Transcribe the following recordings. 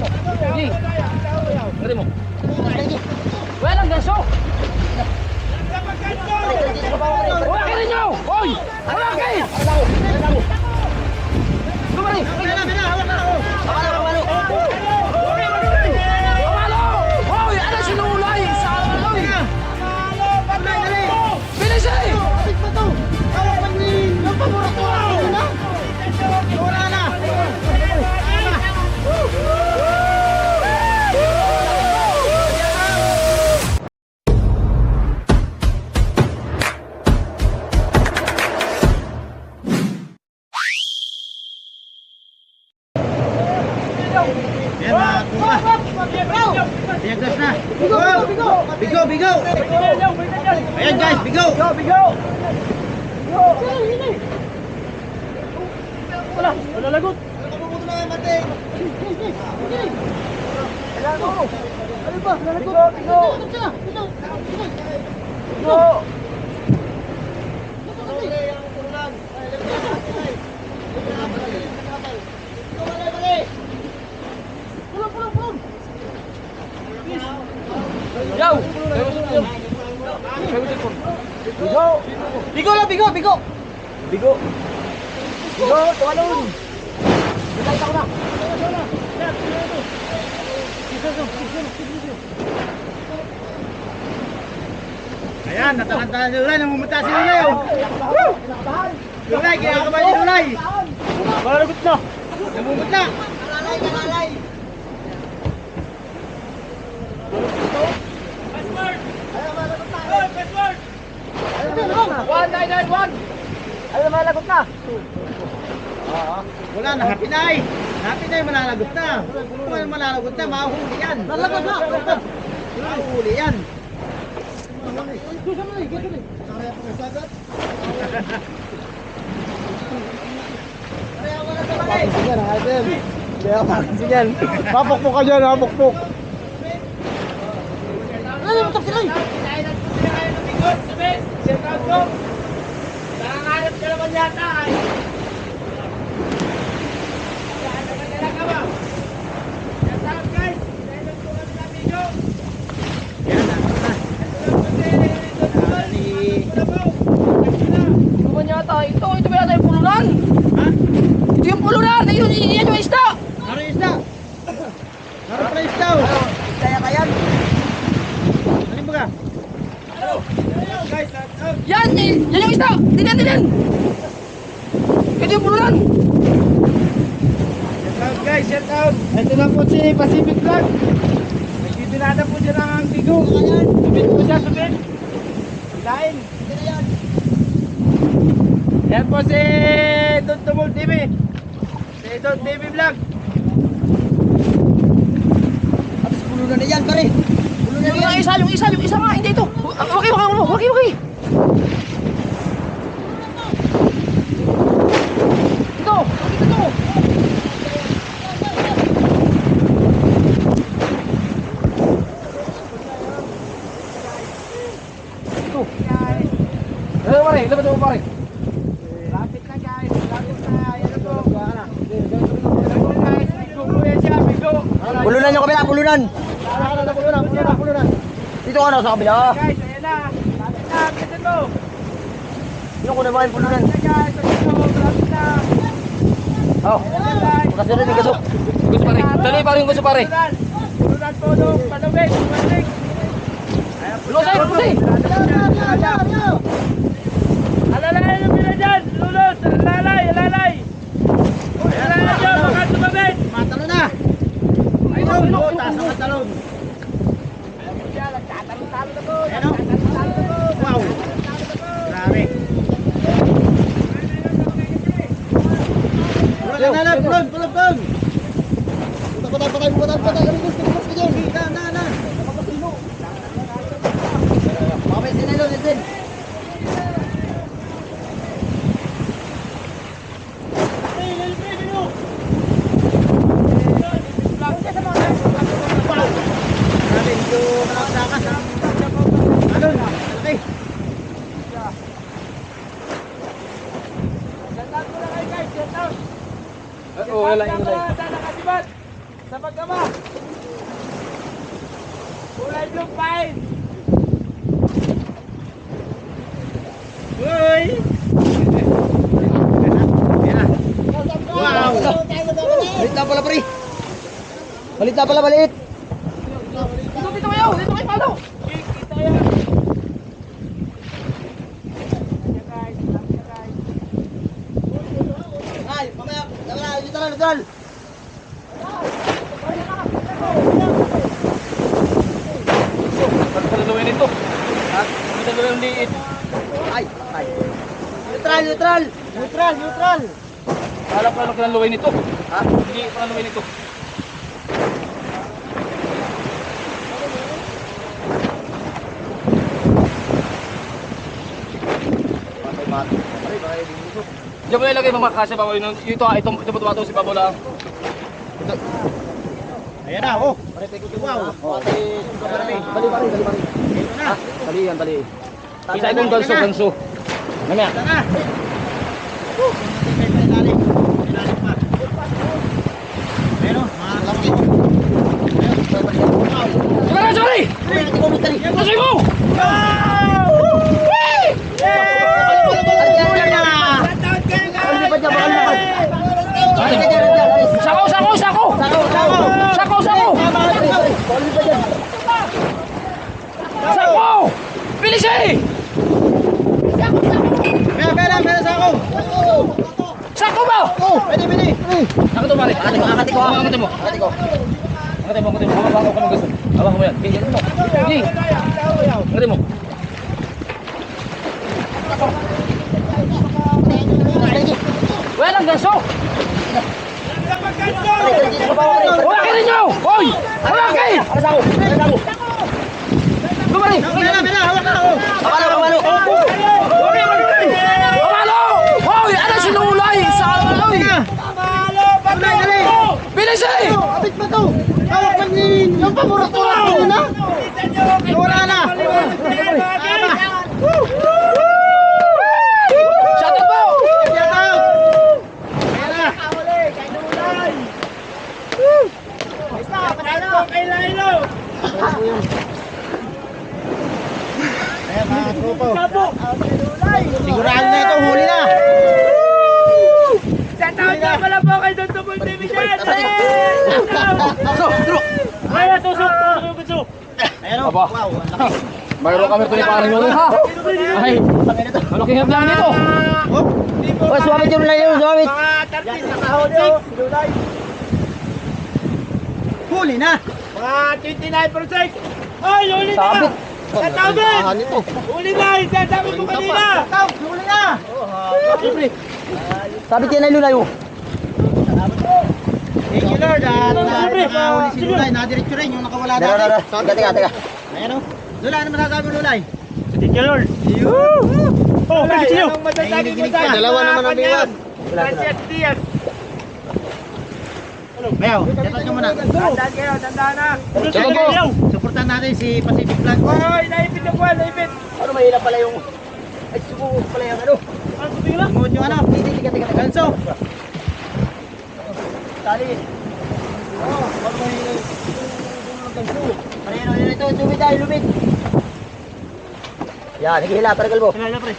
mo yan. Bigyan mo. Mo. Walang gaso. Wala kayo nyo! Hoy! Wala kayo! Lumari! Pwede na, pwede na. Hawak na. Yan mga kuha. Biyagdas na. Bigo, bigo. Bigo, bigo. Ayan guys, bigo. Bigo, bigo. Wala, na yung mati. Ano ba? Nalagot. Bigo. Bigo. Yaw! Bigo! Bigo lang, bigo, bigo! Bigo! Bigo, tumalun! Bigay ako na! Ayan, nataranta na si Ulay, namumuta si Ulay oh! Ulay, kinakabahan si Ulay! Malalagot na! Namumuta! Nalalay, nalalay! One, nine, nine, one! Ano na malalagot na? Wala na, happy na eh. Happy na eh, malalagot na. Kung ano malalagot na, mahuli yan. Malalagot na. Mahuli yan. Pakisigan ang item. Kaya pakisigan. Mapukpuk ka dyan. Ano yung matak sila? Nangangarap ka naman yata ay. Yan, ano na. Ni... Ano ba yata? Ito, ito ba yata yung pulunan? Ha? Ito yung pulunan! Ayun, yan yung isda! Naroon isda. Naroon pala isda. oh. Kaya ka yan? Alin ba ka? Yan! eh, Yan yung isda! Tignan, tignan! Ito yung pulunan! Shout out guys, shout out. Ito na po si Pacific Vlog. Nagtitinada po siya ng bigo. Subit po siya, subit. Lain. Yan po si Don Tumol TV. Si Don TV Vlog. Tapos pulunan na yan, pare. Pulunan na Yung yan. isa, yung isa, yung isa nga, hindi ito! Okay, okay, okay, okay, okay! Pulunan yung kabila, pulunan. Pulunan na, pulunan, pulunan, pulunan. Dito ka na sa kabila. Guys, ayan na. Lapit na, lapit ito. Yung ko naman pulunan. Oh, kasi rin yung gasok. Gusto pare! Dali pare yung gusto pare! Pulunan. Pulunan po nung palawig, palawig. Ayan po Lusay, siya. lusay! Alalay yung pila dyan! Lulot! Alalay! Alalay! Alalay dyan! Baka tumabit! Matalo na! Ayun! Oh, taas ang matalon! Ayan o! Wow! Grabe! Pulon na na! Pulon! Pulon! Pulon! Patay! Patay! Patay! Patay! Ano gusto? Gusto ko dyan! Na! Na! Na! Mamay sinelo, listen. Grabe, medyo malaksakas ha. Alon, malaki. Oo, wala yung kulay. Sana kasibat. Sa pagkama. Kulay blue pine. Uy! Wow! Balit na pala, pre. Balit na pala, balit. Dito, dito kayo! Dito kayo, palo! Kita yan. Ay, mamaya. Nito? Ha? Ba't pala luwi liit? Ay, ay. Neutral, neutral. Neutral, neutral. Kala ko ano luwi nito? Ha? Hindi pala luwi nito. Diyan mo na ilagay mga kasya bago yun. Ito ha, itong ito bato si Pabo lang. Ayan na, oh. Wow. Oh, ate, bali, bali, bali, bali. Ito na. Ha? Bali yan, bali. Isa itong ganso, ganso. Mamaya. Ito na. Ilalim. Ilalim pa. Ayan o, mga laki. Sorry! Ay, ate ko. Sako, sako, sako! Sako, sako. Sako, sako! Sako! Bilis eh! Pera, pera, pera sa ako. Sako ba? Oh, Pwede, pwede. Ako to, pare. Akati ko, akati ko. Akati mo. Akati ko. Angkatin mo, angkatin mo. Hawak ako ng gusto. Hawak mo yan. Ganyan mo. Ganyan. Angkatin mo. Wala ng ganso. Hulakin ninyo! Hoy! Hulakin! Alas ako, alas ako. Lumari! Pera, pera, hawak na ako. Kapalo, kapalo. Pamalo! Hoy! Ano sinulay? Sa aloy! Dali, dali. Bilis eh! Hawak pa ni yung pamura-tura ko na. Wala na. Shut up po! Shout out. Ayan na. Ayan mga tropo. Sigurado na ito, huli na. Shoutout na pala po kay Don Tumul Division! Duro, duro. Ay, tusok! Tusok! Tusok! Ayan o. Aba. Wow. Mayroon kami ito ni parang yun ha! Ay! Malaking hagdan nito! Oh, Oh, sumamit yung layo, sumamit. Mga 30 sa kahon yun! huli na. Mga 29%! Ay, huli na! Sabit. Ito. Huli na! Isasabi ko kanina! Tawag, huli na. Sabit yan layo, layo. Thank you Lord at uh, nakahuli si Lulay. Nadiretso rin yung nakawala Dara, dara. dati. Teka, teka, teka. Ayan o. Lulay, ano masasabi mo Lulay? Thank you, Lord! Oh, Lulay, pagkisiyo! anong masasabi Ay, mo hinihilig sa ka. Dalawa naman ang wala. Gracias, Diaz! Bayaw, dapat nyo muna. Tandaan kayo, tandaan na! Po! Supportan natin si Pacific Vlog. Hoy, naipit na po, naipit! Ano, mahirap pala yung... Ay, sumuot pala yung ano. Ano, tumingin lang? Tungod yung ano. Teka, teka, teka. Ganso. Tali. Oh, wag mo yung... Parero, yun ito. Lumit tayo, lumit. Yan, nagihila, para kalbo. Kailan na, pre?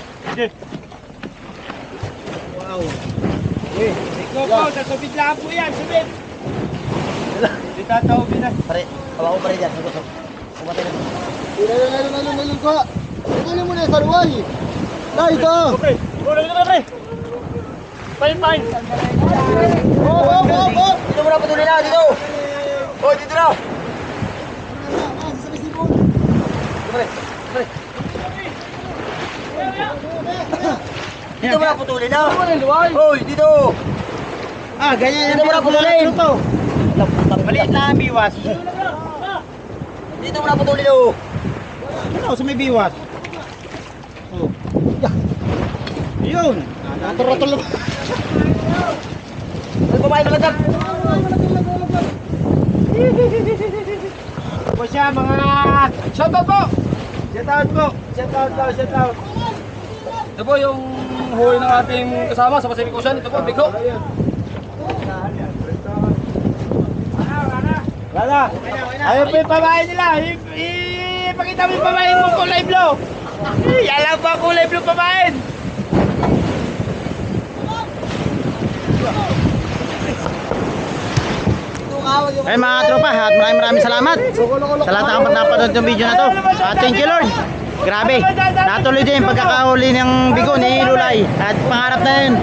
Wow. Go po, sa subid lang po yan, subid! Hindi tatawagin na. Pare, kawa ko pa rin dyan. Nagusok. Kumatay na. Lalo, lalo, lalo, lalo ka. Tuloy mo na sa luway. Dahil ka. Pre, ulo na pre! Fine, fine! Oh, oh, oh, oh. Dito mo na patuloy na, dito. Oh, dito na. Dito, mo na patuloy na. Oh, dito. Ah, ganyan Dito mo na putulin. Ito. Maliit lang ang biwas. Dito mo na na. oh. Ano sa may biwas? Oh. Yun. Naturo-tulo. Ay, babae na lang. Po siya, mga... Shoutout po! Shoutout po! Shoutout po, shoutout! Ito po yung huli ng ating kasama sa Pacific Ocean. Ito po, Bigho. Wala. Ayun po yung pamain nila. Ipakita mo yung pamain mo kulay blue. Eh, alam ba kulay blue pamain? Ayun mga tropa, at maraming maraming salamat sa lahat ng napanood ng video na to. At thank you Lord. Grabe, natuloy din yung pagkakahuli ng bigo ni Lulay. At pangarap na yun,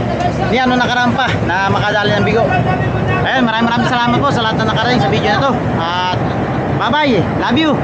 ni ano nakarampa na makadali ng bigo. Ayun, maraming maraming salamat po sa lahat na nakarating sa video na to. At bye bye, love you.